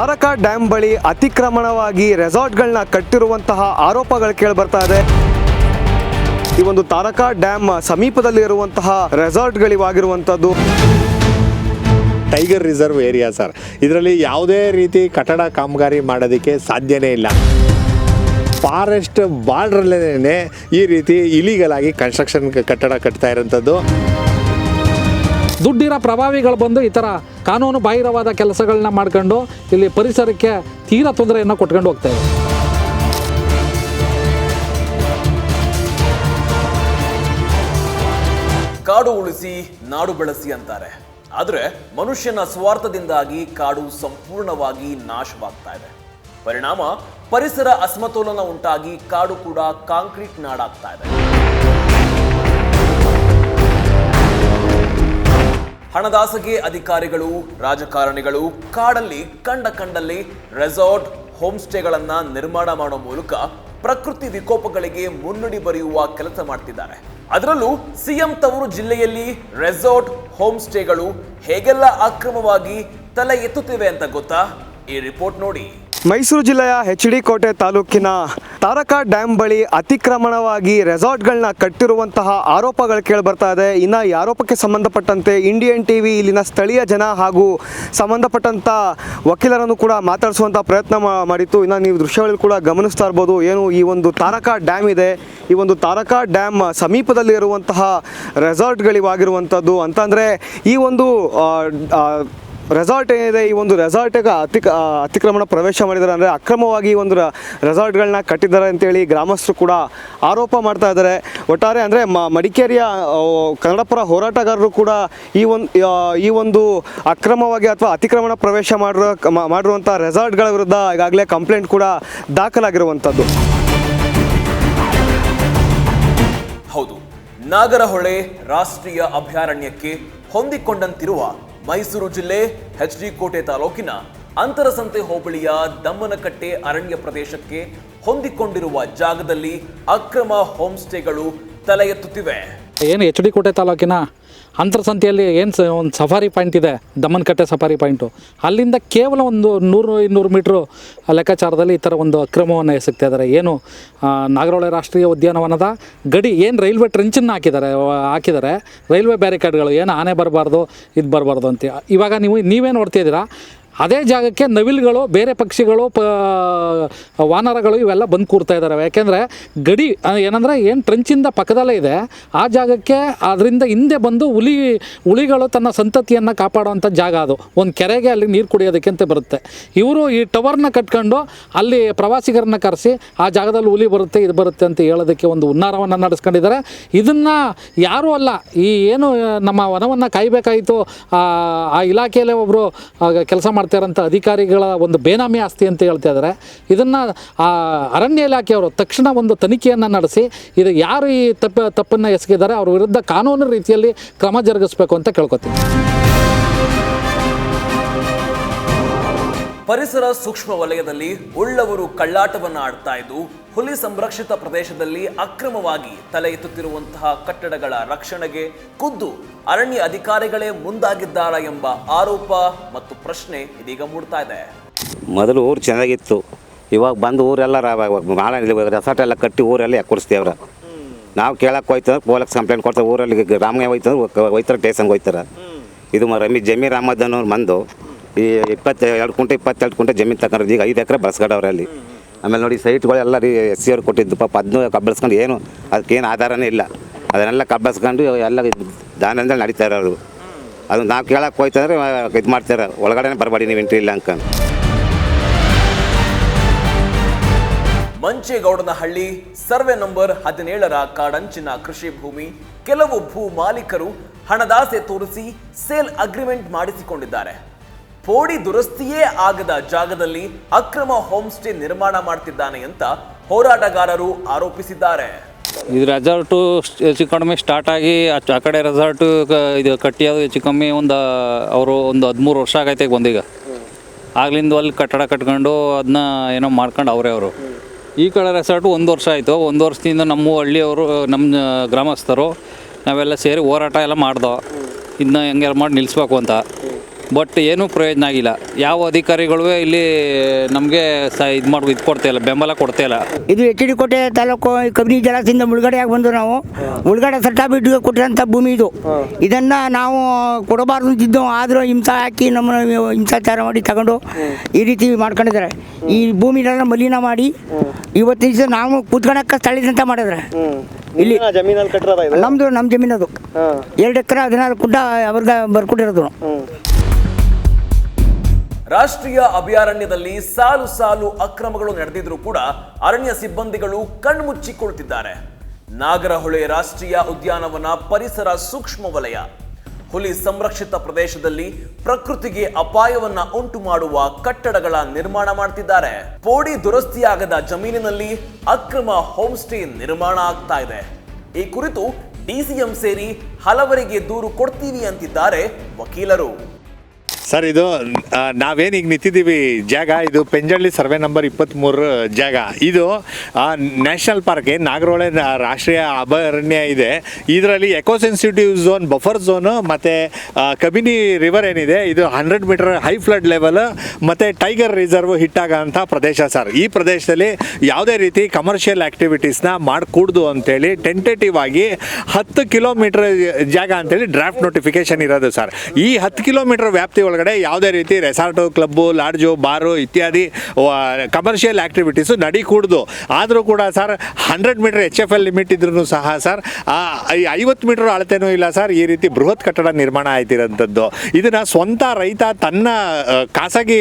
ತಾರಕ dam ಬಳಿ ಅತಿಕ್ರಮಣವಾಗಿ ರೆಸಾರ್ಟ್ಗಳನ್ನ ಕಟ್ಟಿರುವಂತಹ ಆರೋಪಗಳು ಕೇಳಿ ಬರ್ತಾ ಇದೆ. ಈ ಒಂದು ತಾರಕಾ ಡ್ಯಾಮ್ ಸಮೀಪದಲ್ಲಿ ಇರುವಂತಹ ರೆಸಾರ್ಟ್ಗಳಿವಾಗಿರುವಂಥದ್ದು. Tiger reserve area sir. ಇದರಲ್ಲಿ ಯಾವುದೇ ರೀತಿ ಕಟ್ಟಡ ಕಾಮಗಾರಿ ಮಾಡೋದಕ್ಕೆ ಸಾಧ್ಯನೇ ಇಲ್ಲ. ಫಾರೆಸ್ಟ್ ಬಾರ್ಡ್ರಲ್ಲೇ ಈ ರೀತಿ ಇಲಿಗಲ್ ಆಗಿ ಕನ್ಸ್ಟ್ರಕ್ಷನ್ ಕಟ್ಟಡ ಕಟ್ತಾ ಇರೋಂಥದ್ದು. ದುಡ್ಡಿರೋ ಪ್ರಭಾವಿಗಳು ಬಂದು ಈ ಥರ ಕಾನೂನು ಬಾಹಿರವಾದ ಕೆಲಸಗಳನ್ನ ಮಾಡ್ಕೊಂಡು ಇಲ್ಲಿ ಪರಿಸರಕ್ಕೆ ತೀರಾ ತೊಂದರೆಯನ್ನು ಕೊಟ್ಕೊಂಡು ಹೋಗ್ತಾ ಇದೆ ಕಾಡು ಉಳಿಸಿ, ನಾಡು ಬೆಳೆಸಿ ಅಂತಾರೆ. ಆದರೆ ಮನುಷ್ಯನ ಸ್ವಾರ್ಥದಿಂದಾಗಿ ಕಾಡು ಸಂಪೂರ್ಣವಾಗಿ ನಾಶವಾಗ್ತಾ ಇದೆ. ಪರಿಣಾಮ ಪರಿಸರ ಅಸಮತೋಲನ ಉಂಟಾಗಿ ಕಾಡು ಕೂಡ ಕಾಂಕ್ರೀಟ್ ನಾಡಾಗ್ತಾ ಇದೆ. ಹಣದಾಸೆಗೆ ಅಧಿಕಾರಿಗಳು, ರಾಜಕಾರಣಿಗಳು ಕಾಡಲ್ಲಿ, ಕಂಡ ಕಂಡಲ್ಲಿ ರೆಸಾರ್ಟ್ ಹೋಮ್ ಸ್ಟೇಗಳನ್ನ ನಿರ್ಮಾಣ ಮಾಡೋ ಮೂಲಕ ಪ್ರಕೃತಿ ವಿಕೋಪಗಳಿಗೆ ಮುನ್ನುಡಿ ಬರೆಯುವ ಕೆಲಸ ಮಾಡ್ತಿದ್ದಾರೆ. ಅದರಲ್ಲೂ ಸಿಎಂ ತವರು ಜಿಲ್ಲೆಯಲ್ಲಿ ರೆಸಾರ್ಟ್ ಹೋಮ್ ಸ್ಟೇಗಳು ಹೇಗೆಲ್ಲ ಅಕ್ರಮವಾಗಿ ತಲೆ ಎತ್ತುತ್ತಿವೆ ಅಂತ ಗೊತ್ತಾ? ಈ ರಿಪೋರ್ಟ್ ನೋಡಿ. ಮೈಸೂರು ಜಿಲ್ಲೆಯ ಎಚ್ ಡಿ ಕೋಟೆ ತಾಲೂಕಿನ ತಾರಕ ಡ್ಯಾಮ್ ಬಳಿ ಅತಿಕ್ರಮಣವಾಗಿ ರೆಸಾರ್ಟ್ಗಳನ್ನ ಕಟ್ಟಿರುವಂತಹ ಆರೋಪಗಳು ಕೇಳಿಬರ್ತಾ ಇದೆ. ಇನ್ನು ಈ ಆರೋಪಕ್ಕೆ ಸಂಬಂಧಪಟ್ಟಂತೆ ಇಂಡಿಯನ್ ಟಿ ವಿ ಇಲ್ಲಿನ ಸ್ಥಳೀಯ ಜನ ಹಾಗೂ ಸಂಬಂಧಪಟ್ಟಂಥ ವಕೀಲರನ್ನು ಕೂಡ ಮಾತಾಡಿಸುವಂಥ ಪ್ರಯತ್ನ ಮಾಡಿತ್ತು. ಇನ್ನು ನೀವು ದೃಶ್ಯಗಳಲ್ಲಿ ಕೂಡ ಗಮನಿಸ್ತಾ ಇರ್ಬೋದು, ಏನು ಈ ಒಂದು ತಾರಕಾ ಡ್ಯಾಮ್ ಇದೆ. ಈ ಒಂದು ತಾರಕಾ ಡ್ಯಾಮ್ ಸಮೀಪದಲ್ಲಿ ಇರುವಂತಹ ರೆಸಾರ್ಟ್ಗಳಿವಾಗಿರುವಂಥದ್ದು. ಅಂತಂದರೆ ಈ ಒಂದು ರೆಸಾರ್ಟ್ ಏನಿದೆ, ಈ ಒಂದು ರೆಸಾರ್ಟ್ಗೆ ಅತಿ ಅತಿಕ್ರಮಣ ಪ್ರವೇಶ ಮಾಡಿದ್ದಾರೆ. ಅಂದರೆ ಅಕ್ರಮವಾಗಿ ಒಂದು ರೆಸಾರ್ಟ್ಗಳನ್ನ ಕಟ್ಟಿದ್ದಾರೆ ಅಂತೇಳಿ ಗ್ರಾಮಸ್ಥರು ಕೂಡ ಆರೋಪ ಮಾಡ್ತಾ ಇದ್ದಾರೆ. ಒಟ್ಟಾರೆ ಅಂದರೆ ಮಡಿಕೇರಿಯ ಕನ್ನಡಪುರ ಹೋರಾಟಗಾರರು ಕೂಡ ಈ ಒಂದು ಈ ಒಂದು ಅಕ್ರಮವಾಗಿ ಅಥವಾ ಅತಿಕ್ರಮಣ ಪ್ರವೇಶ ಮಾಡಿರೋ ಮಾಡಿರುವಂಥ ರೆಸಾರ್ಟ್ಗಳ ವಿರುದ್ಧ ಈಗಾಗಲೇ ಕಂಪ್ಲೇಂಟ್ ಕೂಡ ದಾಖಲಾಗಿರುವಂಥದ್ದು ಹೌದು, ನಾಗರಹೊಳೆ ರಾಷ್ಟ್ರೀಯ ಅಭಯಾರಣ್ಯಕ್ಕೆ ಹೊಂದಿಕೊಂಡಂತಿರುವ ಮೈಸೂರು ಜಿಲ್ಲೆ ಎಚ್ ಡಿ ಕೋಟೆ ತಾಲೂಕಿನ ಅಂತರಸಂತೆ ಹೋಬಳಿಯ ದಮ್ಮನಕಟ್ಟೆ ಅರಣ್ಯ ಪ್ರದೇಶಕ್ಕೆ ಹೊಂದಿಕೊಂಡಿರುವ ಜಾಗದಲ್ಲಿ ಅಕ್ರಮ ಹೋಮ್ ಸ್ಟೇಗಳು ತಲೆ ಎತ್ತುತ್ತಿವೆ ಏನು ಎಚ್ ಡಿ ಕೋಟೆ ತಾಲೂಕಿನ ಅಂತರ್ಸಂತೆಯಲ್ಲಿ ಏನು ಸ ಒಂದು ಸಫಾರಿ ಪಾಯಿಂಟ್ ಇದೆ ದಮ್ಮನಕಟ್ಟೆ ಸಫಾರಿ ಪಾಯಿಂಟು ಅಲ್ಲಿಂದ ಕೇವಲ ಒಂದು ನೂರು ಇನ್ನೂರು ಮೀಟ್ರು ಲೆಕ್ಕಾಚಾರದಲ್ಲಿ ಈ ಥರ ಒಂದು ಅಕ್ರಮವನ್ನು ಎಸಗ್ತಾ ಇದ್ದಾರೆ ಏನು ನಾಗರಹೊಳೆ ರಾಷ್ಟ್ರೀಯ ಉದ್ಯಾನವನದ ಗಡಿ ಏನು ರೈಲ್ವೆ ಟ್ರೆಂಚನ್ನು ಹಾಕಿದ್ದಾರೆ ಹಾಕಿದ್ದಾರೆ ರೈಲ್ವೆ ಬ್ಯಾರಿಕೇಡ್ಗಳು ಏನು ಆನೆ ಬರಬಾರ್ದು, ಇದು ಬರಬಾರ್ದು ಅಂತ. ಇವಾಗ ನೀವು, ನೀವೇ ನೋಡ್ತಾ ಇದ್ದೀರಾ ಅದೇ ಜಾಗಕ್ಕೆ ನವಿಲುಗಳು, ಬೇರೆ ಪಕ್ಷಿಗಳು, ಪ, ವಾನರಗಳು ಇವೆಲ್ಲ ಬಂದು ಕೂರ್ತಾ ಇದ್ದಾರೆ ಯಾಕೆಂದರೆ ಗಡಿ ಏನಂದರೆ ಏನು ಟ್ರಂಚಿಂದ ಪಕ್ಕದಲ್ಲೇ ಇದೆ, ಆ ಜಾಗಕ್ಕೆ ಅದರಿಂದ ಹಿಂದೆ ಬಂದು ಹುಲಿ, ಹುಲಿಗಳು ತನ್ನ ಸಂತತಿಯನ್ನು ಕಾಪಾಡುವಂಥ ಜಾಗ ಅದು. ಒಂದು ಕೆರೆಗೆ ಅಲ್ಲಿ ನೀರು ಕುಡಿಯೋದಕ್ಕೆ ಅಂತ ಬರುತ್ತೆ. ಇವರು ಈ ಟವರ್ನ ಕಟ್ಕೊಂಡು ಅಲ್ಲಿ ಪ್ರವಾಸಿಗರನ್ನ ಕರೆಸಿ ಆ ಜಾಗದಲ್ಲಿ ಹುಲಿ ಬರುತ್ತೆ, ಇದು ಬರುತ್ತೆ ಅಂತ ಹೇಳೋದಕ್ಕೆ ಒಂದು ಹುನ್ನಾರವನ್ನು ನಡೆಸ್ಕೊಂಡಿದ್ದಾರೆ. ಇದನ್ನು ಯಾರೂ ಅಲ್ಲ, ಈ ಏನು ನಮ್ಮ ವನವನ್ನು ಕಾಯಬೇಕಾಯಿತು, ಆ ಇಲಾಖೆಯಲ್ಲೇ ಒಬ್ಬರು ಕೆಲಸ ಮಾಡ್ತಾರಂಥ ಅಧಿಕಾರಿಗಳ ಒಂದು ಬೇನಾಮಿ ಆಸ್ತಿ ಅಂತ ಹೇಳ್ತಾ ಇದ್ದಾರೆ. ಇದನ್ನು ಅರಣ್ಯ ಇಲಾಖೆಯವರು ತಕ್ಷಣ ಒಂದು ತನಿಖೆಯನ್ನು ನಡೆಸಿ, ಇದು ಯಾರು ಈ ತಪ್ಪ, ತಪ್ಪನ್ನು ಎಸಗಿದ್ದಾರೆ, ಅವ್ರ ವಿರುದ್ಧ ಕಾನೂನು ರೀತಿಯಲ್ಲಿ ಕ್ರಮ ಜರುಗಿಸ್ಬೇಕು ಅಂತ ಕೇಳ್ಕೊತೀನಿ. ಪರಿಸರ ಸೂಕ್ಷ್ಮ ವಲಯದಲ್ಲಿ ಉಳ್ಳವರು ಕಳ್ಳಾಟವನ್ನ ಆಡ್ತಾ ಇದ್ದು ಹುಲಿ ಸಂರಕ್ಷಿತ ಪ್ರದೇಶದಲ್ಲಿ ಅಕ್ರಮವಾಗಿ ತಲೆ ಎತ್ತುತ್ತಿರುವಂತಹ ಕಟ್ಟಡಗಳ ರಕ್ಷಣೆಗೆ ಖುದ್ದು ಅರಣ್ಯ ಅಧಿಕಾರಿಗಳೇ ಮುಂದಾಗಿದ್ದಾರಾ ಎಂಬ ಆರೋಪ ಮತ್ತು ಪ್ರಶ್ನೆ ಇದೀಗ ಮೂಡ್ತಾ ಇದೆ. ಮೊದಲು ಊರು ಚೆನ್ನಾಗಿತ್ತು. ಇವಾಗ ಬಂದು ಊರೆಲ್ಲ ಭಾಳ ರೆಸಾರ್ಟ್ ಎಲ್ಲ ಕಟ್ಟಿ ಊರಲ್ಲಿ ಕೊಡಿಸ್ತೇವ್ರ ನಾವು ಕೇಳಕ್ಕೆ ಹೋಯ್ತಂದ್ರೆ ಪೊಲೀಸ್ ಕಂಪ್ಲೇಂಟ್ ಕೊಡ್ತಾರೆ ಊರಲ್ಲಿ ಗ್ರಾಮ್ಗೆ ಹೋಯ್ತಂದ್ರೆ ಹೋಯ್ತಾರೆ ಟೇಸನ್ಗೆ ಹೋಯ್ತಾರೆ. ಇದು ರಮಿ ಜಮೀರ್ ಅಹಮದ್ ಅನ್ನೋರು ಬಂದು ಈ ಇಪ್ಪತ್ತು ಎರಡು ಕುಂಟೆ ಇಪ್ಪತ್ತೆರಡು ಕುಂಟೆ ಜಮೀನು ತಗೊಂಡ್ರಿ ಈಗ ಐದು ಎಕರೆ ಬಳಸ್ಕೊಂಡವ್ರೆ ಅಲ್ಲಿ ಆಮೇಲೆ ನೋಡಿ ಸೈಟ್ಗಳೆಲ್ಲ ರೀ ಎಸ್ ಸಿ ಅವ್ರು ಕೊಟ್ಟಿದ್ದು. ಪಾಪ ಅದನ್ನು ಕಬ್ಬಳಿಸ್ಕೊಂಡು ಏನು ಅದಕ್ಕೇನು ಆಧಾರನೇ ಇಲ್ಲ. ಅದನ್ನೆಲ್ಲ ಕಬ್ಬಳಿಸ್ಕೊಂಡು ಎಲ್ಲ ದಾನದಲ್ಲಿ ನಡೀತಾ ಇರೋರು ಅದು ನಾವು ಕೇಳಕ್ಕೆ ಹೋಯ್ತಂದ್ರೆ ಇದು ಮಾಡ್ತಾರೆ ಒಳಗಡೆ ಬರಬೇಡಿ, ನೀವು ಎಂಟ್ರಿ ಇಲ್ಲ ಅನ್ಕೊಂಡು ಮಂಚೇಗೌಡನಹಳ್ಳಿ, ಸರ್ವೆ ನಂಬರ್ ಹದಿನೇಳರ ಕಾಡಂಚಿನ ಕೃಷಿ ಭೂಮಿ. ಕೆಲವು ಭೂ ಮಾಲೀಕರು ಹಣದಾಸೆ ತೋರಿಸಿ ಸೇಲ್ ಅಗ್ರಿಮೆಂಟ್ ಮಾಡಿಸಿಕೊಂಡಿದ್ದಾರೆ. ಪೋಡಿ ದುರಸ್ತಿಯೇ ಆಗದ ಜಾಗದಲ್ಲಿ ಅಕ್ರಮ ಹೋಮ್ ಸ್ಟೇ ನಿರ್ಮಾಣ ಮಾಡ್ತಿದ್ದಾನೆ ಅಂತ ಹೋರಾಟಗಾರರು ಆರೋಪಿಸಿದ್ದಾರೆ. ಇದು ರೆಸಾರ್ಟು ಹೆಚ್ಚು ಕಡಿಮೆ ಸ್ಟಾರ್ಟ್ ಆಗಿ ಆ- ಕಡೆ ರೆಸಾರ್ಟು ಇದು ಕಟ್ಟಿಯೋದು ಹೆಚ್ಚು ಕಮ್ಮಿ ಒಂದು, ಅವರು ಒಂದು ಹದಿಮೂರು ವರ್ಷ ಆಗೈತೆ ಈಗ ಬಂದೀಗ. ಆಗ್ಲಿಂದ ಅಲ್ಲಿ ಕಟ್ಟಡ ಕಟ್ಕೊಂಡು ಅದನ್ನ ಏನೋ ಮಾಡ್ಕೊಂಡು ಅವರೇ ಅವರು. ಈ ಕಡೆ ರೆಸಾರ್ಟು ಒಂದು ವರ್ಷ ಆಯಿತು. ಒಂದು ವರ್ಷದಿಂದ ನಮ್ಮ ಹಳ್ಳಿಯವರು, ನಮ್ಮ ಗ್ರಾಮಸ್ಥರು ನಾವೆಲ್ಲ ಸೇರಿ ಹೋರಾಟ ಎಲ್ಲ ಮಾಡ್ದೋ. ಇದನ್ನ ಹೆಂಗೆ ಮಾಡಿ ನಿಲ್ಲಿಸ್ಬೇಕು ಅಂತ. ಬಟ್ ಏನೂ ಪ್ರಯೋಜನ ಆಗಿಲ್ಲ. ಯಾವ ಅಧಿಕಾರಿಗಳು ಇಲ್ಲಿ ನಮಗೆ ಸ ಇದು ಮಾಡಿ ಇದು ಕೊಡ್ತಾ ಇಲ್ಲ ಬೆಂಬಲ ಕೊಡ್ತಾ ಇಲ್ಲ. ಇದು ಎಚ್ ಡಿ ಕೋಟೆ ತಾಲೂಕು ಈ ಕಬಿನಿ ಜಲಾಶಯದಿಂದ ಮುಳುಗಡೆಯಾಗಿ ಬಂದು ನಾವು. ಮುಳುಗಡೆ ಸರ್ಟಾಬಿಟ್ಟು ಕೊಟ್ಟಿರೋಂಥ ಭೂಮಿ ಇದು. ಇದನ್ನು ನಾವು ಕೊಡಬಾರ್ದು ಅಂತಿದ್ದು ಆದರೂ ಹಿಂಸಾ ಹಾಕಿ ನಮ್ಮನ್ನು ಹಿಂಸಾಚಾರ ಮಾಡಿ ತಗೊಂಡು ಈ ರೀತಿ ಮಾಡ್ಕೊಂಡಿದ್ದಾರೆ. ಈ ಭೂಮಿನೆಲ್ಲ ಮಲಿನ ಮಾಡಿ ಇವತ್ತು ದಿವಸ ನಾವು ಕೂತ್ಕೊಳಕ್ಕೆ ಸ್ಥಳದಂತ ಮಾಡಿದ್ರೆ. ಇಲ್ಲಿ ಜಮೀನಲ್ಲಿ ಕಟ್ಟಿರೋದು ಇದು? ನಮ್ಮದು ನಮ್ಮ ಜಮೀನದು. ಅದು ಎರಡು ಎಕರೆ ಹದಿನಾರು ಗುಡ್ಡ ಅವ್ರಿಗೆ ಬರ್ಕೊಟ್ಟಿರೋದು. ರಾಷ್ಟ್ರೀಯ ಅಭಯಾರಣ್ಯದಲ್ಲಿ ಸಾಲು ಸಾಲು ಅಕ್ರಮಗಳು ನಡೆದಿದ್ರೂ ಕೂಡ ಅರಣ್ಯ ಸಿಬ್ಬಂದಿಗಳು ಕಣ್ಮುಚ್ಚಿಕೊಳ್ತಿದ್ದಾರೆ ನಾಗರಹೊಳೆ ರಾಷ್ಟ್ರೀಯ ಉದ್ಯಾನವನ ಪರಿಸರ ಸೂಕ್ಷ್ಮ ವಲಯ. ಹುಲಿ ಸಂರಕ್ಷಿತ ಪ್ರದೇಶದಲ್ಲಿ ಪ್ರಕೃತಿಗೆ ಅಪಾಯವನ್ನ ಉಂಟು ಮಾಡುವ ಕಟ್ಟಡಗಳ ನಿರ್ಮಾಣ ಮಾಡ್ತಿದ್ದಾರೆ. ಪೋಡಿ ದುರಸ್ತಿಯಾಗದ ಜಮೀನಿನಲ್ಲಿ ಅಕ್ರಮ ಹೋಮ್ ಸ್ಟೇ ನಿರ್ಮಾಣ ಆಗ್ತಾ ಇದೆ. ಈ ಕುರಿತು ಡಿಸಿಎಂ ಸೇರಿ ಹಲವರಿಗೆ ದೂರು ಕೊಡ್ತೀವಿ ಅಂತಿದ್ದಾರೆ ವಕೀಲರು. ಸರ್, ಇದು ಆ, ನಾವೇನೀಗ ನಿಂತಿದ್ದೀವಿ? ಜಾಗ ಇದು ಪೆಂಜಳ್ಳಿ ಸರ್ವೆ ನಂಬರ್ ಇಪ್ಪತ್ತ್ಮೂರು ಜಾಗ. ಇದು ನ್ಯಾಷನಲ್ ಪಾರ್ಕ್ ಏನು ನಾಗರಹೊಳೆ ರಾಷ್ಟ್ರೀಯ ಅಭಯಾರಣ್ಯ ಇದೆ. ಇದರಲ್ಲಿ eco sensitive zone buffer zone ಮತ್ತು ಕಬಿನಿ ರಿವರ್ ಏನಿದೆ ಇದು hundred metre high flood level ಮತ್ತು ಟೈಗರ್ ರಿಸರ್ವ್ ಹಿಟ್ಟಾಗೋಂಥ ಪ್ರದೇಶ ಸರ್ ಈ ಪ್ರದೇಶದಲ್ಲಿ ಯಾವುದೇ ರೀತಿ ಕಮರ್ಷಿಯಲ್ ಆ್ಯಕ್ಟಿವಿಟೀಸ್ನ ಮಾಡಿಕೂಡ್ದು ಅಂತೇಳಿ ಟೆಂಟೇಟಿವ್ ಆಗಿ ಹತ್ತು ಕಿಲೋಮೀಟರ್ ಜಾಗ ಅಂತೇಳಿ ಡ್ರಾಫ್ಟ್ ನೋಟಿಫಿಕೇಶನ್ ಇರೋದು ಸರ್ ಈ ಹತ್ತು ಕಿಲೋಮೀಟರ್ ವ್ಯಾಪ್ತಿ ಒಳಗಡೆ ಯಾವುದೇ ರೀತಿ ರೆಸಾರ್ಟು ಕ್ಲಬ್ಬು ಲಾಡ್ಜು ಬಾರು ಇತ್ಯಾದಿ ಕಮರ್ಷಿಯಲ್ ಆ್ಯಕ್ಟಿವಿಟೀಸು ನಡೀಕೂಡ್ದು ಆದರೂ ಕೂಡ sir hundred metre H F L limit ಇದ್ರೂ ಸಹ ಸರ್ ಐವತ್ತು ಮೀಟರ್ ಅಳತೆನೂ ಇಲ್ಲ ಸರ್, ಈ ರೀತಿ ಬೃಹತ್ ಕಟ್ಟಡ ನಿರ್ಮಾಣ ಆಯ್ತಿರೋಂಥದ್ದು. ಇದನ್ನು ಸ್ವಂತ ರೈತ ತನ್ನ ಖಾಸಗಿ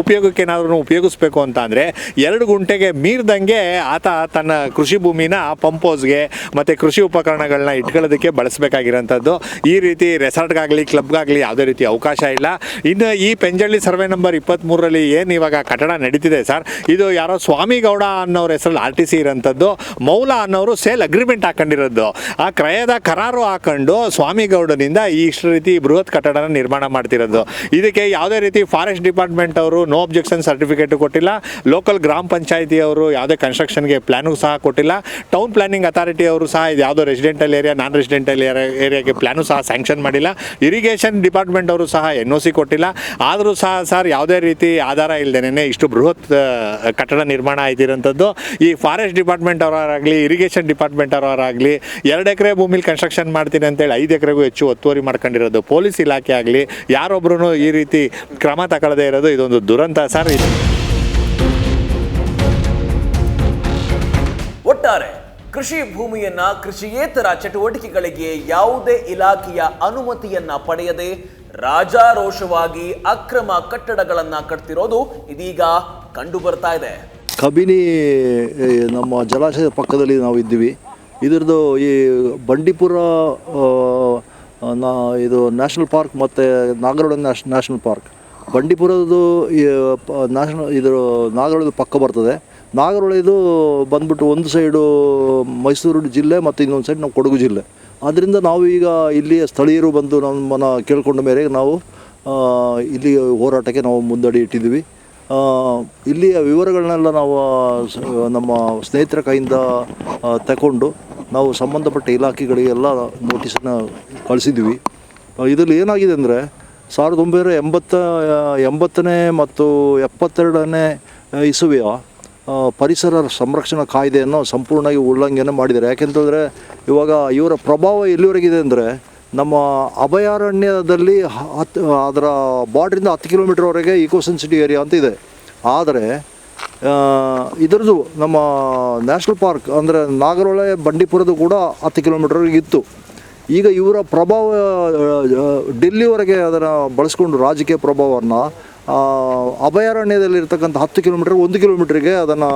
ಉಪಯೋಗಕ್ಕೆ ಏನಾದರೂ ಉಪಯೋಗಿಸ್ಬೇಕು ಅಂತ ಅಂದರೆ, ಎರಡು ಗುಂಟೆಗೆ ಮೀರಿದಂಗೆ ಆತ ತನ್ನ ಕೃಷಿ ಭೂಮಿನ ಪಂಪೋಸ್ಗೆ ಮತ್ತು ಕೃಷಿ ಉಪಕರಣಗಳನ್ನ ಇಟ್ಕೊಳ್ಳೋದಕ್ಕೆ ಬಳಸಬೇಕಾಗಿರೋಂಥದ್ದು. ಈ ರೀತಿ ರೆಸಾರ್ಟ್ಗಾಗಲಿ ಕ್ಲಬ್ಗಾಗಲಿ ಯಾವುದೇ ರೀತಿ ಅವಕಾಶ ಇಲ್ಲ. ಇನ್ನು ಈ ಪೆಂಜಳ್ಳಿ ಸರ್ವೆ ನಂಬರ್ ಇಪ್ಪತ್ತ್ಮೂರರಲ್ಲಿ ಏನು ಇವಾಗ ಕಟ್ಟಡ ನಡೀತಿದೆ ಸರ್? ಇದು ಯಾರೋ ಸ್ವಾಮಿಗೌಡ ಅನ್ನೋರ ಹೆಸರಲ್ಲಿ ಆರ್ ಟಿ ಸಿ ಇರೋಂಥದ್ದು, ಮೌಲ ಅನ್ನೋರು ಸೇಲ್ ಅಗ್ರಿಮೆಂಟ್ ಹಾಕೊಂಡಿರೋದು. ಆ ಕ್ರಯದ ಕರಾರು ಹಾಕೊಂಡು ಸ್ವಾಮಿಗೌಡನಿಂದ ಈ ಇಷ್ಟು ರೀತಿ ಬೃಹತ್ ಕಟ್ಟಡನ ನಿರ್ಮಾಣ ಮಾಡ್ತಿರೋದು. ಇದಕ್ಕೆ ಯಾವುದೇ ರೀತಿ ಫಾರೆಸ್ಟ್ ಡಿಪಾರ್ಟ್ಮೆಂಟ್ ಅವರು ನೋ ಅಬ್ಜೆಕ್ಷನ್ ಸರ್ಟಿಫಿಕೇಟು ಕೊಟ್ಟಿಲ್ಲ. ಲೋಕಲ್ ಗ್ರಾಮ ಪಂಚಾಯಿತಿ ಅವರು ಯಾವುದೇ ಕನ್ಸ್ಟ್ರಕ್ಷನ್ಗೆ ಪ್ಲ್ಯಾನು ಸಹ ಕೊಟ್ಟಿಲ್ಲ. ಟೌನ್ ಪ್ಲಾನಿಂಗ್ ಅಥಾರಿಟಿ ಅವರು ಸಹ ಇದು ಯಾವುದೋ ರೆಸಿಡೆಂಟಲ್ ಏರಿಯಾ ನಾನ್ ರೆಸಿಡೆಂಟಲ್ ಏರಿಯಾಗೆ ಪ್ಲ್ಯಾನು ಸಹ ಸ್ಯಾಂಕ್ಷನ್ ಮಾಡಿಲ್ಲ. ಇರಿಗೇಷನ್ ಡಿಪಾರ್ಟ್ಮೆಂಟ್ ಅವರು ಸಹ ಎನ್ ಒ ಸಿ ಕೊಟ್ಟಿಲ್ಲ. ಆದರೂ ಸಹ ಸರ್, ಯಾವುದೇ ರೀತಿ ಆಧಾರ ಇಲ್ಲದೇನೆ ಇಷ್ಟು ಬೃಹತ್ ಕಟ್ಟಡ ನಿರ್ಮಾಣ ಆಯ್ತಿರೋಂಥದ್ದು ಈ ಫಾರೆಸ್ಟ್ ಡಿಪಾರ್ಟ್ಮೆಂಟ್ ಅವರಾಗಲಿ ಇರಿಗೇಷನ್ ಡಿಪಾರ್ಟ್ಮೆಂಟ್ ಅವರಾಗಲಿ ಎರಡು ಎಕರೆ ಭೂಮಿಲಿ ಕನ್ಸ್ಟ್ರಕ್ಷನ್ ಮಾಡ್ತೀನಿ ಅಂತೇಳಿ ಐದು ಎಕರೆಗೂ ಹೆಚ್ಚು ಒತ್ತುವರಿ ಮಾಡ್ಕೊಂಡಿರೋದು. ಪೊಲೀಸ್ ಇಲಾಖೆ ಆಗಲಿ ಯಾರೊಬ್ಬರೂ ಈ ರೀತಿ ಕ್ರಮ ತಗೊಳ್ಳದೇ ಇರೋದು ಇದೊಂದು ದುರಂತ ಸರ್. ಇದು ಒಟ್ಟಾರೆ, ಕೃಷಿ ಭೂಮಿಯನ್ನ ಕೃಷಿಯೇತರ ಚಟುವಟಿಕೆಗಳಿಗೆ ಯಾವುದೇ ಇಲಾಖೆಯ ಅನುಮತಿಯನ್ನ ಪಡೆಯದೆ ರಾಜಾರೋಷವಾಗಿ ಅಕ್ರಮ ಕಟ್ಟಡಗಳನ್ನು ಕಟ್ತಿರೋದು ಇದೀಗ ಕಂಡು ಬರ್ತಾ ಇದೆ. ಕಬಿನಿ ನಮ್ಮ ಜಲಾಶಯದ ಪಕ್ಕದಲ್ಲಿ ನಾವು ಇದ್ದೀವಿ. ಇದರದ್ದು ಈ ಬಂಡೀಪುರ ನಾ, ಇದು ನ್ಯಾಷನಲ್ ಪಾರ್ಕ್ ಮತ್ತು ನಾಗರೋಳ ನ್ಯಾಷ್, ನ್ಯಾಷನಲ್ ಪಾರ್ಕ್. ಬಂಡೀಪುರದ್ದು ನ್ಯಾಷನಲ್, ಇದು ನಾಗರೋಳದ ಪಕ್ಕ ಬರ್ತದೆ. ನಾಗರೋಳಿದು ಬಂದ್ಬಿಟ್ಟು ಒಂದು ಸೈಡು ಮೈಸೂರು ಜಿಲ್ಲೆ ಮತ್ತು ಇನ್ನೊಂದು ಸೈಡ್ ನಮ್ಮ ಕೊಡಗು ಜಿಲ್ಲೆ. ಆದ್ದರಿಂದ ನಾವು ಈಗ ಇಲ್ಲಿಯ ಸ್ಥಳೀಯರು ಬಂದು ನಮ್ಮನ್ನು ಕೇಳಿಕೊಂಡ ಮೇರೆಗೆ ನಾವು ಇಲ್ಲಿ ಹೋರಾಟಕ್ಕೆ ನಾವು ಮುಂದಡಿ ಇಟ್ಟಿದ್ದೀವಿ. ಇಲ್ಲಿಯ ವಿವರಗಳನ್ನೆಲ್ಲ ನಾವು ನಮ್ಮ ಸ್ನೇಹಿತರ ಕೈಯಿಂದ ತಗೊಂಡು ನಾವು ಸಂಬಂಧಪಟ್ಟ ಇಲಾಖೆಗಳಿಗೆಲ್ಲ ನೋಟಿಸನ್ನು ಕಳಿಸಿದ್ವಿ ಇದರಲ್ಲಿ ಏನಾಗಿದೆ ಅಂದರೆ, ಸಾವಿರದ ಒಂಬೈನೂರ ಎಂಬತ್ತ ಎಂಬತ್ತನೇ ಮತ್ತು ಎಪ್ಪತ್ತೆರಡನೇ ಇಸುವೆಯ ಪರಿಸರ ಸಂರಕ್ಷಣಾ ಕಾಯ್ದೆಯನ್ನು ಸಂಪೂರ್ಣವಾಗಿ ಉಲ್ಲಂಘನೆ ಮಾಡಿದ್ದಾರೆ. ಯಾಕೆಂತಂದರೆ ಇವಾಗ ಇವರ ಪ್ರಭಾವ ಎಲ್ಲಿವರೆಗಿದೆ ಅಂದರೆ ನಮ್ಮ ಅಭಯಾರಣ್ಯದಲ್ಲಿ ಹತ್ತು ಅದರ ಬಾರ್ಡ್ರಿಂದ ಹತ್ತು ಕಿಲೋಮೀಟ್ರ್ವರೆಗೆ ಈಕೋ ಸೆನ್ಸಿಟಿವ್ ಏರಿಯಾ ಅಂತ ಇದೆ. ಆದರೆ ಇದರದು ನಮ್ಮ ನ್ಯಾಷನಲ್ ಪಾರ್ಕ್ ಅಂದರೆ ನಾಗರಹೊಳೆ ಬಂಡೀಪುರದ್ದು ಕೂಡ ಹತ್ತು ಕಿಲೋಮೀಟ್ರ್ವರೆಗೆ ಇತ್ತು. ಈಗ ಇವರ ಪ್ರಭಾವ ಡೆಲ್ಲಿವರೆಗೆ ಅದನ್ನು ಬಳಸ್ಕೊಂಡು ರಾಜಕೀಯ ಪ್ರಭಾವವನ್ನು ಅಭಯಾರಣ್ಯದಲ್ಲಿರ್ತಕ್ಕಂಥ ಹತ್ತು ಕಿಲೋಮೀಟರ್, ಒಂದು ಕಿಲೋಮೀಟ್ರಿಗೆ ಅದನ್ನು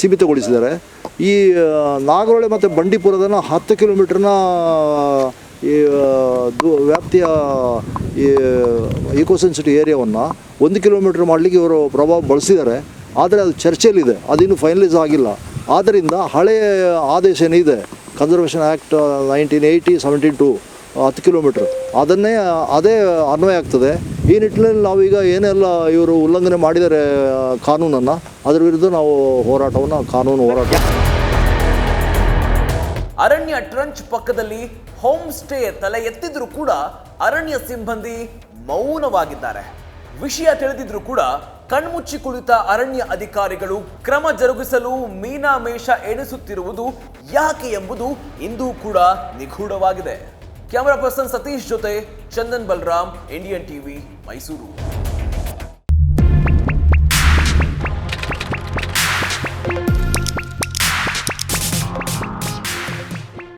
ಸೀಮಿತಗೊಳಿಸಿದ್ದಾರೆ. ಈ ನಾಗರಹೊಳೆ ಮತ್ತು ಬಂಡೀಪುರದನ್ನು ಹತ್ತು ಕಿಲೋಮೀಟ್ರನ್ನ ಈ ವ್ಯಾಪ್ತಿಯ, ಈ ಇಕೋಸೆನ್ಸಿಟಿ ಏರಿಯಾವನ್ನು ಒಂದು ಕಿಲೋಮೀಟ್ರ್ ಮಾಡಲಿಕ್ಕೆ ಇವರು ಪ್ರಭಾವ ಬಳಸಿದ್ದಾರೆ. ಆದರೆ ಅದು ಚರ್ಚೆಯಲ್ಲಿದೆ, ಅದಿನ್ನೂ ಫೈನಲೈಸ್ ಆಗಿಲ್ಲ. ಆದ್ದರಿಂದ ಹಳೆಯ ಆದೇಶ ಏನಿದೆ conservation act nineteen eighty seventeen to ಹತ್ತು ಕಿಲೋಮೀಟ್ರ್. ಅದನ್ನೇ, ಅದೇ ಅನ್ವಯ ಆಗ್ತದೆ. ಈ ನಿಟ್ಟಿನಲ್ಲಿ ನಾವೀಗ ಏನೆಲ್ಲ ಇವರು ಉಲ್ಲಂಘನೆ ಮಾಡಿದ್ದಾರೆ ಕಾನೂನನ್ನು, ಅದರ ವಿರುದ್ಧ ನಾವು ಹೋರಾಟವನ್ನು, ಕಾನೂನು ಹೋರಾಟ. ಅರಣ್ಯ ಟ್ರಂಚ್ ಪಕ್ಕದಲ್ಲಿ ಹೋಮ್ ಸ್ಟೇ ತಲೆ ಎತ್ತಿದ್ರೂ ಕೂಡ ಅರಣ್ಯ ಸಿಬ್ಬಂದಿ ಮೌನವಾಗಿದ್ದಾರೆ. ವಿಷಯ ತಿಳಿದಿದ್ರು ಕೂಡ ಕಣ್ಮುಚ್ಚಿ ಕುಳಿತ ಅರಣ್ಯ ಅಧಿಕಾರಿಗಳು ಕ್ರಮ ಜರುಗಿಸಲು ಮೀನಾಮೇಷ ಎಣಿಸುತ್ತಿರುವುದು ಯಾಕೆ ಎಂಬುದು ಇಂದೂ ಕೂಡ ನಿಗೂಢವಾಗಿದೆ. ಕ್ಯಾಮರಾ ಪರ್ಸನ್ ಸತೀಶ್ ಜೊತೆ ಚಂದನ್ ಬಲ್ರಾಮ್ ಇಂಡಿಯನ್ ಟಿವಿ ಮೈಸೂರು